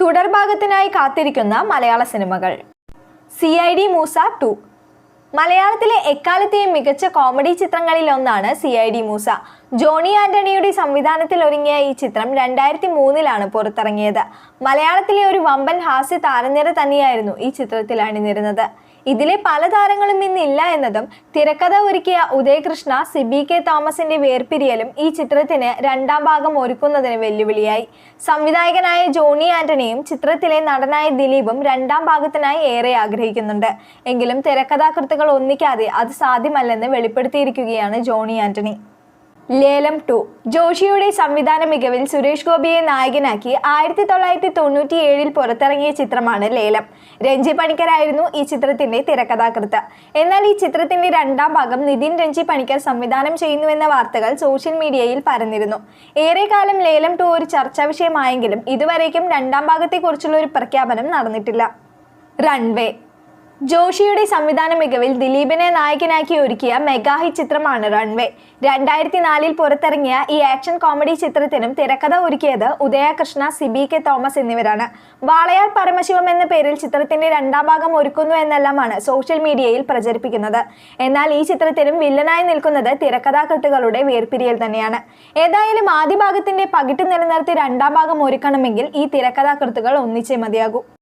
തുടർഭാഗത്തിനായി കാത്തിരിക്കുന്ന മലയാള സിനിമകൾ. C I D Moosa two. മലയാളത്തിലെ എക്കാലത്തെയും മികച്ച കോമഡി ചിത്രങ്ങളിൽ ഒന്നാണ് C I D Moosa. Johny ആന്റണിയുടെ സംവിധാനത്തിൽ ഒരുങ്ങിയ ഈ ചിത്രം രണ്ടായിരത്തി മൂന്നിലാണ് പുറത്തിറങ്ങിയത്. മലയാളത്തിലെ ഒരു വമ്പൻ ഹാസ്യ താരനിര തന്നെയായിരുന്നു ഈ ചിത്രത്തിൽ അണിനിരുന്നത്. ഇതിലെ പല താരങ്ങളും ഇന്നില്ല എന്നതും തിരക്കഥ ഒരുക്കിയ ഉദയകൃഷ്ണ സിബി കെ തോമസിന്റെ വേർപിരിയലും ഈ ചിത്രത്തിന് രണ്ടാം ഭാഗം ഒരുക്കുന്നതിന് വെല്ലുവിളിയായി. സംവിധായകനായ ജോണി ആന്റണിയും ചിത്രത്തിലെ നടനായ ദിലീപും രണ്ടാം ഭാഗത്തിനായി ഏറെ ആഗ്രഹിക്കുന്നുണ്ട്. എങ്കിലും തിരക്കഥാകൃത്തുക്കൾ ഒന്നിക്കാതെ അത് സാധ്യമല്ലെന്ന് വെളിപ്പെടുത്തിയിരിക്കുകയാണ് ജോണി ആന്റണി. ലേലം ടു. ജോഷിയുടെ സംവിധാന മികവിൽ സുരേഷ് ഗോപിയെ നായകനാക്കി ആയിരത്തി തൊള്ളായിരത്തി തൊണ്ണൂറ്റി ഏഴിൽ പുറത്തിറങ്ങിയ ചിത്രമാണ് ലേലം. രഞ്ജി പണിക്കരായിരുന്നു ഈ ചിത്രത്തിന്റെ തിരക്കഥാകൃത്ത്. എന്നാൽ ഈ ചിത്രത്തിന്റെ രണ്ടാം ഭാഗം നിതിൻ രഞ്ജി പണിക്കർ സംവിധാനം ചെയ്യുന്നുവെന്ന വാർത്തകൾ സോഷ്യൽ മീഡിയയിൽ പരന്നിരുന്നു. ഏറെക്കാലം ലേലം ടു ഒരു ചർച്ചാ വിഷയമായെങ്കിലും ഇതുവരേക്കും രണ്ടാം ഭാഗത്തെക്കുറിച്ചുള്ള ഒരു പ്രഖ്യാപനം നടന്നിട്ടില്ല. റൺവേ. ജോഷിയുടെ സംവിധാന മികവിൽ ദിലീപിനെ നായകനാക്കി ഒരുക്കിയ മെഗാഹി ചിത്രമാണ് റൺവേ. രണ്ടായിരത്തി നാലിൽ പുറത്തിറങ്ങിയ ഈ ആക്ഷൻ കോമഡി ചിത്രത്തിനും തിരക്കഥ ഒരുക്കിയത് ഉദയകൃഷ്ണ സിബി കെ തോമസ് എന്നിവരാണ്. വാളയാർ പരമശിവം എന്ന പേരിൽ ചിത്രത്തിന്റെ രണ്ടാം ഭാഗം ഒരുക്കുന്നു എന്നെല്ലാമാണ് സോഷ്യൽ മീഡിയയിൽ പ്രചരിപ്പിക്കുന്നത്. എന്നാൽ ഈ ചിത്രത്തിനും വില്ലനായി നിൽക്കുന്നത് തിരക്കഥാകൃത്തുകളുടെ വേർപിരിയൽ തന്നെയാണ്. ഏതായാലും ആദ്യ ഭാഗത്തിന്റെ പകിട്ട് നിലനിർത്തി രണ്ടാം ഭാഗം ഒരുക്കണമെങ്കിൽ ഈ തിരക്കഥാകൃത്തുകൾ ഒന്നിച്ചേ മതിയാകൂ.